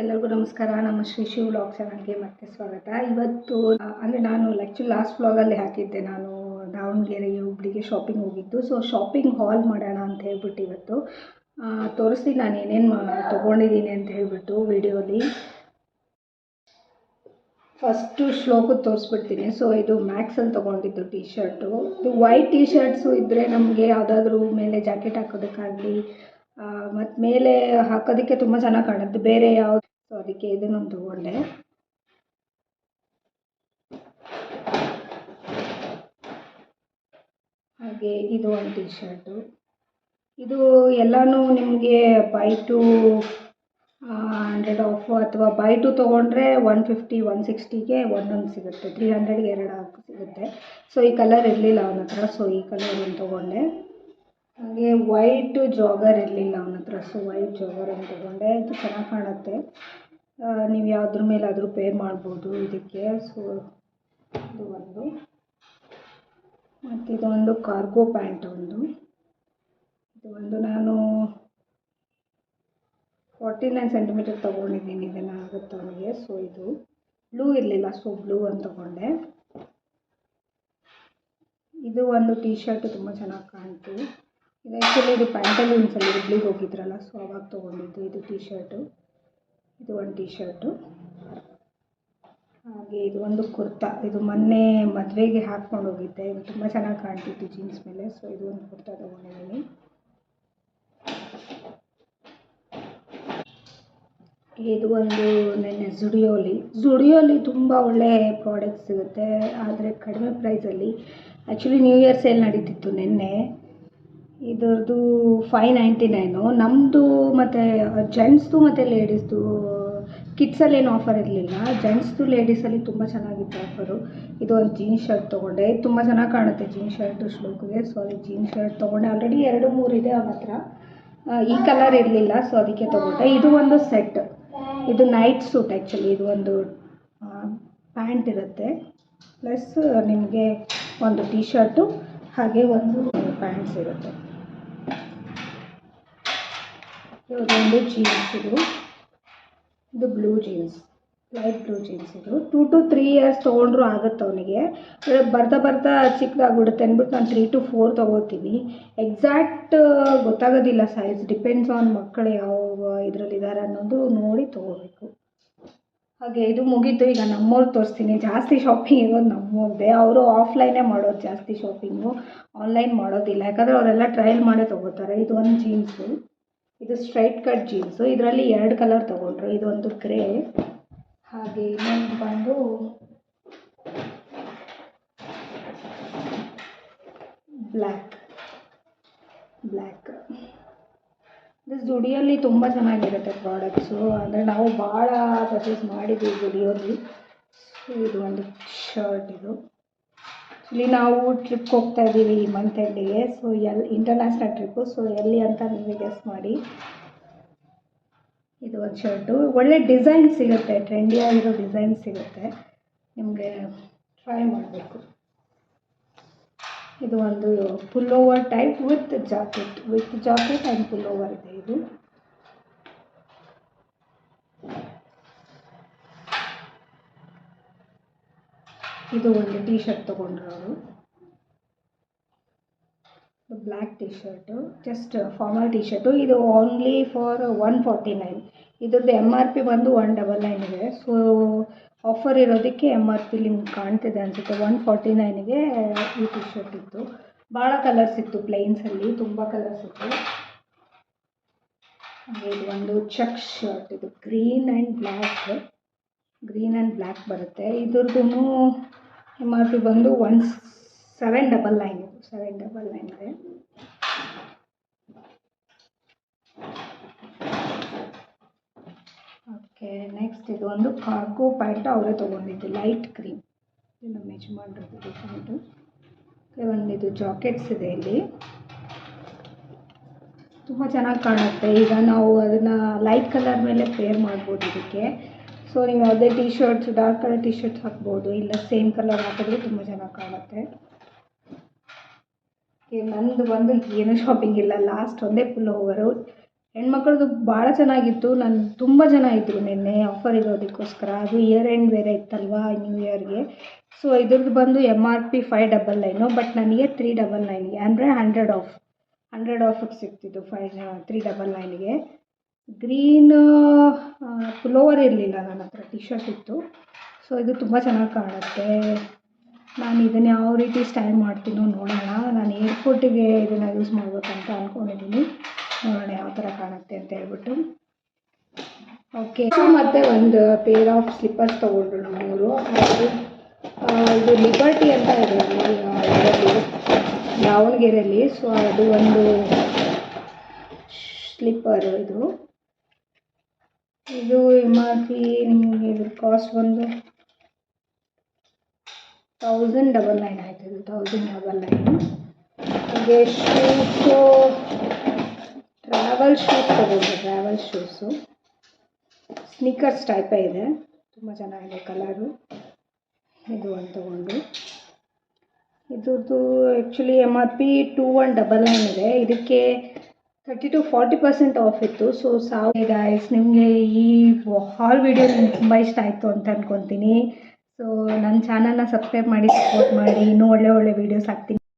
ಎಲ್ಲರಿಗೂ ನಮಸ್ಕಾರ. ನಮ್ಮ ಶ್ರೀ ಶಿವ್ ವ್ಲಾಗ್ ಚಾನಲ್ಗೆ ಮತ್ತೆ ಸ್ವಾಗತ. ಇವತ್ತು ಅಂದರೆ ನಾನು ಆ್ಯಕ್ಚುಲಿ ಲಾಸ್ಟ್ ವ್ಲಾಗಲ್ಲಿ ಹಾಕಿದ್ದೆ. ನಾನು ದಾವಣಗೆರೆ ಹುಬ್ಳಿಗೆ ಶಾಪಿಂಗ್ ಹೋಗಿದ್ದು. ಸೊ ಶಾಪಿಂಗ್ ಹಾಲ್ ಮಾಡೋಣ ಅಂತ ಹೇಳ್ಬಿಟ್ಟು ಇವತ್ತು ತೋರಿಸಿ ನಾನು ಏನೇನು ತೊಗೊಂಡಿದ್ದೀನಿ ಅಂತ ಹೇಳ್ಬಿಟ್ಟು ವಿಡಿಯೋಲಿ ಫಸ್ಟು ಶ್ಲೋಕ ತೋರಿಸ್ಬಿಡ್ತೀನಿ. ಸೊ ಇದು ಮ್ಯಾಕ್ಸಲ್ಲಿ ತೊಗೊಂಡಿದ್ದು ಟೀ ಶರ್ಟು ಇದು ವೈಟ್ ಟೀ ಶರ್ಟ್ಸು ಇದ್ದರೆ ನಮಗೆ ಯಾವುದಾದ್ರೂ ಮೇಲೆ ಜಾಕೆಟ್ ಹಾಕೋದಕ್ಕಾಗಲಿ ಮತ್ತು ಮೇಲೆ ಹಾಕೋದಕ್ಕೆ ತುಂಬ ಚೆನ್ನಾಗಿ ಕಾಣುತ್ತೆ. ಬೇರೆ ಯಾವ್ದು ಸೊ ಅದಕ್ಕೆ ಇದನ್ನೊಂದು ತೊಗೊಂಡೆ. ಹಾಗೆ ಇದು ಒಂದು ಟಿ ಶರ್ಟು ಇದು ಎಲ್ಲನೂ ನಿಮಗೆ ಬೈ ಟು ಹಂಡ್ರೆಡ್ ಆಫ್ ಅಥವಾ ಬೈ ಟು ತೊಗೊಂಡ್ರೆ ಒನ್ ಫಿಫ್ಟಿ ಒನ್ ಸಿಕ್ಸ್ಟಿಗೆ ಒಂದೊಂದು ಸಿಗುತ್ತೆ. ತ್ರೀ ಹಂಡ್ರೆಡ್ಗೆ ಎರಡು ಸಿಗುತ್ತೆ. ಸೊ ಈ ಕಲರ್ ಇರಲಿಲ್ಲ ಅವನ ಹತ್ರ ಸೊ ಈ ಕಲರ್ ಒಂದು ತೊಗೊಂಡೆ. ಹಾಗೆ ವೈಟ್ ಜೋಗರ್ ಇರಲಿಲ್ಲ ಅವನ ಹತ್ರ. ಸೊ ವೈಟ್ ಜೋಗರ್ ಅಂತ ತೊಗೊಂಡೆ. ಇದು ಚೆನ್ನಾಗಿ ಕಾಣುತ್ತೆ. ನೀವು ಯಾವುದ್ರ ಮೇಲಾದರೂ ಪೇರ್ ಮಾಡ್ಬೋದು ಇದಕ್ಕೆ. ಸೊ ಇದು ಒಂದು. ಮತ್ತು ಇದೊಂದು ಕಾರ್ಗೋ ಪ್ಯಾಂಟ್ ಒಂದು. ಇದು ಒಂದು ನಾನು ಫಾರ್ಟಿ ನೈನ್ ಸೆಂಟಿಮೀಟರ್ ತೊಗೊಂಡಿದ್ದೀನಿ. ಇದನ್ನು ಆಗುತ್ತೆ ಅವನಿಗೆ? ಸೊ ಇದು ಬ್ಲೂ ಇರಲಿಲ್ಲ. ಸೊ ಬ್ಲೂ ಅಂತ ತೊಗೊಂಡೆ. ಇದು ಒಂದು ಟೀ ಶರ್ಟ್ ತುಂಬ ಚೆನ್ನಾಗಿ ಕಾಣ್ತು. ಇದು ಆ್ಯಕ್ಚುಲಿ ಇದು ಪ್ಯಾಂಟಲ್ಲಿ ಒಂದ್ಸಲ ಹುಬ್ಳಿಗೆ ಹೋಗಿದ್ರಲ್ಲ ಸೊ ಅವಾಗ ತೊಗೊಂಡಿದ್ದು ಇದು ಟೀ ಶರ್ಟು ಇದು ಒಂದು ಟೀ ಶರ್ಟು ಹಾಗೆ ಇದು ಒಂದು ಕುರ್ತಾ. ಇದು ಮೊನ್ನೆ ಮದುವೆಗೆ ಹಾಕ್ಕೊಂಡು ಹೋಗಿದ್ದೆ. ಇದು ತುಂಬ ಚೆನ್ನಾಗಿ ಕಾಣ್ತಿತ್ತು ಜೀನ್ಸ್ ಮೇಲೆ ಸೊ ಇದು ಒಂದು ಕುರ್ತಾ ತೊಗೊಂಡಿದ್ದೀನಿ ಇದು ಒಂದು ನೆನ್ನೆ ಜುಡಿಯೋಲಿ ಜುಡಿಯೋಲಿ ತುಂಬ ಒಳ್ಳೆ ಪ್ರಾಡಕ್ಟ್ ಸಿಗುತ್ತೆ, ಆದರೆ ಕಡಿಮೆ ಪ್ರೈಸಲ್ಲಿ ಆ್ಯಕ್ಚುಲಿ ನ್ಯೂ ಇಯರ್ ಸೇಲ್ ನಡೀತಿತ್ತು ನಿನ್ನೆ. ಇದ್ರದ್ದು ಫೈವ್ ನೈಂಟಿ ನೈನು ನಮ್ಮದು ಮತ್ತು ಜೆಂಟ್ಸ್ದು ಮತ್ತು ಲೇಡೀಸ್ದು ಕಿಡ್ಸಲ್ಲಿ ಏನು ಆಫರ್ ಇರಲಿಲ್ಲ. ಜೆಂಟ್ಸ್ದು ಲೇಡೀಸಲ್ಲಿ ತುಂಬ ಚೆನ್ನಾಗಿತ್ತು ಆಫರು ಇದು ಒಂದು ಜೀನ್ಸ್ ಶರ್ಟ್ ತೊಗೊಂಡೆ. ಇದು ತುಂಬ ಚೆನ್ನಾಗಿ ಕಾಣುತ್ತೆ ಜೀನ್ಸ್ ಶರ್ಟು ಶ್ಲೋಕಿಗೆ. ಸೊ ಅದು ಜೀನ್ಸ್ ಶರ್ಟ್ ತೊಗೊಂಡೆ. ಆಲ್ರೆಡಿ ಎರಡು, ಮೂರು ಇದೆ ಅವನ ಹತ್ರ. ಈ ಕಲರ್ ಇರಲಿಲ್ಲ ಸೊ ಅದಕ್ಕೆ ತೊಗೊಂಡೆ. ಇದು ಒಂದು ಸೆಟ್ ಇದು ನೈಟ್ ಸೂಟ್ ಆ್ಯಕ್ಚುಲಿ ಇದು ಒಂದು ಪ್ಯಾಂಟ್ ಇರುತ್ತೆ. ಪ್ಲಸ್ ನಿಮಗೆ ಒಂದು ಟೀ ಶರ್ಟು ಹಾಗೆ ಒಂದು ಪ್ಯಾಂಟ್ಸ್ ಇರುತ್ತೆ. ಇದೊಂದು ಜೀನ್ಸ್ ಇದು. ಇದು blue jeans light blue jeans ಇದು. ಟೂ ಟು ತ್ರೀ ಇಯರ್ಸ್ ತೊಗೊಂಡ್ರು ಆಗುತ್ತೆ ಅವನಿಗೆ. ಬರ್ತಾ ಬರ್ತಾ ಚಿಕ್ಕದಾಗ್ಬಿಡುತ್ತೆ ಅಂದ್ಬಿಟ್ಟು ನಾನು ತ್ರೀ ಟು ಫೋರ್ ತೊಗೋತೀನಿ. ಎಕ್ಸಾಕ್ಟ್ ಗೊತ್ತಾಗೋದಿಲ್ಲ ಸೈಜ್ ಡಿಪೆಂಡ್ಸ್ ಆನ್ ಮಕ್ಕಳು ಯಾವ, ಇದರಲ್ಲಿದ್ದಾರೆ ಅನ್ನೋದು ನೋಡಿ ತೊಗೋಬೇಕು. ಹಾಗೆ ಇದು ಮುಗೀತು. ಈಗ ನಮ್ಮವ್ರು ತೋರಿಸ್ತೀನಿ. ಜಾಸ್ತಿ ಶಾಪಿಂಗ್ ಇರೋದು ನಮ್ಮವ್ರದ್ದೇ ಅವರು ಆಫ್ಲೈನೇ ಮಾಡೋದು ಜಾಸ್ತಿ ಶಾಪಿಂಗು ಆನ್ಲೈನ್ ಮಾಡೋದಿಲ್ಲ. ಯಾಕಂದರೆ ಅವರೆಲ್ಲ ಟ್ರಯಲ್ ಮಾಡೇ ತೊಗೋತಾರೆ. ಇದು ಒಂದು ಜೀನ್ಸು ಇದು ಸ್ಟ್ರೈಟ್ ಕಟ್ ಜೀನ್ಸು. ಇದರಲ್ಲಿ ಎರಡು ಕಲರ್ ತೊಗೊಂಡ್ರು. ಇದೊಂದು ಗ್ರೇ, ಹಾಗೆ ಇನ್ನೊಂದು ಬಂದು ಬ್ಲ್ಯಾಕ್. ಬ್ಲ್ಯಾಕ್. ಇದು ಜುಡಿಯೋಲಿ ತುಂಬ ಚೆನ್ನಾಗಿರುತ್ತೆ ಪ್ರಾಡಕ್ಟ್ಸು. ಅಂದರೆ ನಾವು ಭಾಳ ಪರ್ಚೇಸ್ ಮಾಡಿದ್ದೀವಿ ಜುಡಿಯೋಲಿ ಸೊ, ಇದು ಒಂದು ಶರ್ಟ್ ಇದು. ಇಲ್ಲಿ ನಾವು ಟ್ರಿಪ್ಗೆ ಹೋಗ್ತಾ ಇದ್ದೀವಿ ಈ ಮಂತ್ ಎಂಡಿಗೆ ಸೊ ಎಲ್ಲಿ ಇಂಟರ್ನ್ಯಾಷನಲ್ ಟ್ರಿಪ್ಪು ಸೊ ಎಲ್ಲಿ ಅಂತ ನೀವು ಗೆಸ್ ಮಾಡಿ. ಇದು ಒಂದು ಶರ್ಟು ಒಳ್ಳೆ ಡಿಸೈನ್ ಸಿಗುತ್ತೆ. ಟ್ರೆಂಡಿ ಆಗಿರೋ ಡಿಸೈನ್ ಸಿಗುತ್ತೆ. ನಿಮಗೆ ಟ್ರೈ ಮಾಡಬೇಕು. ಇದು ಒಂದು pullover type with jacket with jacket and pullover ಇದೆ ಇದು. ಇದು ಒಂದು ಟೀ ಶರ್ಟ್ ತೊಗೊಂಡ್ರು ಅವರು. Black T shirt just formal T shirt ಇದು only for one forty nine ಇದ್ರದ್ದು ಎಂ ಆರ್ ಪಿ ಬಂದು ಒನ್ ಡಬಲ್ ನೈನ್ ಇದೆ. ಸೊ ಆಫರ್ ಇರೋದಕ್ಕೆ ಎಂ ಆರ್ ಪಿ ನಿಮ್ಗೆ ಕಾಣ್ತಿದೆ ಅನಿಸುತ್ತೆ. ಒನ್ ಫಾರ್ಟಿ ನೈನಿಗೆ ಈ ಟೀ ಶರ್ಟ್ ಇತ್ತು. ಭಾಳ ಕಲರ್ಸ್ ಇತ್ತು ಪ್ಲೇನ್ಸಲ್ಲಿ ತುಂಬ ಕಲರ್ಸ್ ಇತ್ತು. ಇದು ಒಂದು ಚೆಕ್ ಶರ್ಟ್ ಇದು green and black green and black ಬರುತ್ತೆ. ಇದ್ರದ್ದು ಎಂ ಆರ್ ಪಿ ಬಂದು one seven double nine seven double nine ಇದೆ. ಓಕೆ ನೆಕ್ಸ್ಟ್ ಇದು ಒಂದು ಕಾರ್ಕೋ ಪ್ಯಾಂಟ್ ಅವರೇ ತೊಗೊಂಡಿದ್ದು ಲೈಟ್ ಕ್ರೀಮ್ ಇದು ನಮ್ಮ ಯಜಮಾನ್ರದ್ದು ಪ್ಯಾಂಟು ಒಂದು ಇದು ಜಾಕೆಟ್ಸ್ ಇದೆ ಇಲ್ಲಿ. ತುಂಬ ಚೆನ್ನಾಗಿ ಕಾಣುತ್ತೆ. ಈಗ ನಾವು ಅದನ್ನು ಲೈಟ್ ಕಲರ್ ಮೇಲೆ ಪೇರ್ ಮಾಡ್ಬೋದು ಇದಕ್ಕೆ. ಸೊ ನೀವು ಯಾವುದೇ T shirts dark colour T shirts ಹಾಕ್ಬೋದು. ಇಲ್ಲ ಸೇಮ್ ಕಲರ್ ಹಾಕಿದ್ರೆ ತುಂಬ ಚೆನ್ನಾಗಿ ಕಾಣುತ್ತೆ. ನಂದು ಬಂದು ಏನೂ ಶಾಪಿಂಗ್ ಇಲ್ಲ. ಲಾಸ್ಟ್ ಒಂದೇ ಫುಲ್ ಓವರು ಹೆಣ್ಮಕ್ಳದ್ದು ಭಾಳ ಚೆನ್ನಾಗಿತ್ತು. ನಾನು ತುಂಬ ಜನ ಇದ್ದರು ನಿನ್ನೆ ಆಫರ್ ಇರೋದಕ್ಕೋಸ್ಕರ ಅದು ಇಯರ್ ಎಂಡ್ ಬೇರೆ ಇತ್ತಲ್ವಾ ನ್ಯೂ ಇಯರ್ಗೆ ಸೊ ಇದ್ರದ್ದು ಬಂದು M R P five double nine but ನನಗೆ ತ್ರೀ ಡಬಲ್ ನೈನ್ಗೆ ಅಂದರೆ ಹಂಡ್ರೆಡ್ ಆಫ್ ಹಂಡ್ರೆಡ್ ಆಫಿಗೆ ಸಿಗ್ತಿತ್ತು ಫೈ ತ್ರೀ ಡಬಲ್ ನೈನ್ಗೆ ಗ್ರೀನ್ ಪುಲೋವರ್ ಇರಲಿಲ್ಲ ನನ್ನ ಹತ್ರ ಟಿ ಶರ್ಟ್ ಇತ್ತು. ಸೊ ಇದು ತುಂಬ ಚೆನ್ನಾಗಿ ಕಾಣುತ್ತೆ. ನಾನು ಇದನ್ನು ಯಾವ ರೀತಿ ಸ್ಟೈಲ್ ಮಾಡ್ತೀನೋ ನೋಡೋಣ. ನಾನು ಏರ್ಪೋರ್ಟಿಗೆ ಇದನ್ನು ಯೂಸ್ ಮಾಡಬೇಕಂತ ಅಂದ್ಕೊಂಡಿದ್ದೀನಿ ನೋಡೋಣ ಯಾವ ಥರ ಕಾಣುತ್ತೆ ಅಂತ ಹೇಳ್ಬಿಟ್ಟು. ಓಕೆ ಮತ್ತು ಒಂದು ಪೇರ್ ಆಫ್ ಸ್ಲಿಪ್ಪರ್ಸ್ ತೊಗೊಂಡ್ರು ನಮ್ಮೂರು. ಇದು ಲಿಬರ್ಟಿ ಅಂತ ಇದೆ ದಾವಣಗೆರೆಯಲ್ಲಿ ಸೊ ಅದು ಒಂದು ಸ್ಲಿಪ್ಪರು ಇದು. ಇದು ಎಂ ಆರ್ ಪಿ ನಿಮಗೆ ಇದ್ರ ಕಾಸ್ಟ್ ಬಂದು ತೌಸಂಡ್ ಡಬಲ್ ನೈನ್ ಆಯಿತು. ಇದು ತೌಸಂಡ್ ಡಬಲ್ ನೈನು ಹಾಗೆ ಶೂಸು ಟ್ರಾವೆಲ್ ಶೂಸ್ ತಗೊಂಡೆ ಟ್ರಾವೆಲ್ ಶೂಸು ಸ್ನೀಕರ್ಸ್ ಟೈಪೇ ಇದೆ. ತುಂಬ ಚೆನ್ನಾಗಿದೆ ಕಲರು ಇದು ಒಂದು ತಗೊಂಡು. ಇದ್ರದ್ದು actually M R P two one double nine ಇದೆ. ಇದಕ್ಕೆ thirty to forty percent off ಇತ್ತು. ಸೊ ಸಾವಿರ ಗಾಯ್ಸ್ ನಿಮಗೆ ಈ ಹಾಲ್ ವಿಡಿಯೋ ನಿಮ್ಗೆ ತುಂಬ ಇಷ್ಟ ಆಯಿತು ಅಂತ ಅಂದ್ಕೊತೀನಿ ಸೊ ನನ್ನ ಚಾನಲ್ನ ಸಬ್ಸ್ಕ್ರೈಬ್ ಮಾಡಿ ಸಪೋರ್ಟ್ ಮಾಡಿ, ಇನ್ನೂ ಒಳ್ಳೆ ಒಳ್ಳೆ ವೀಡಿಯೋಸ್ ಹಾಕ್ತೀನಿ.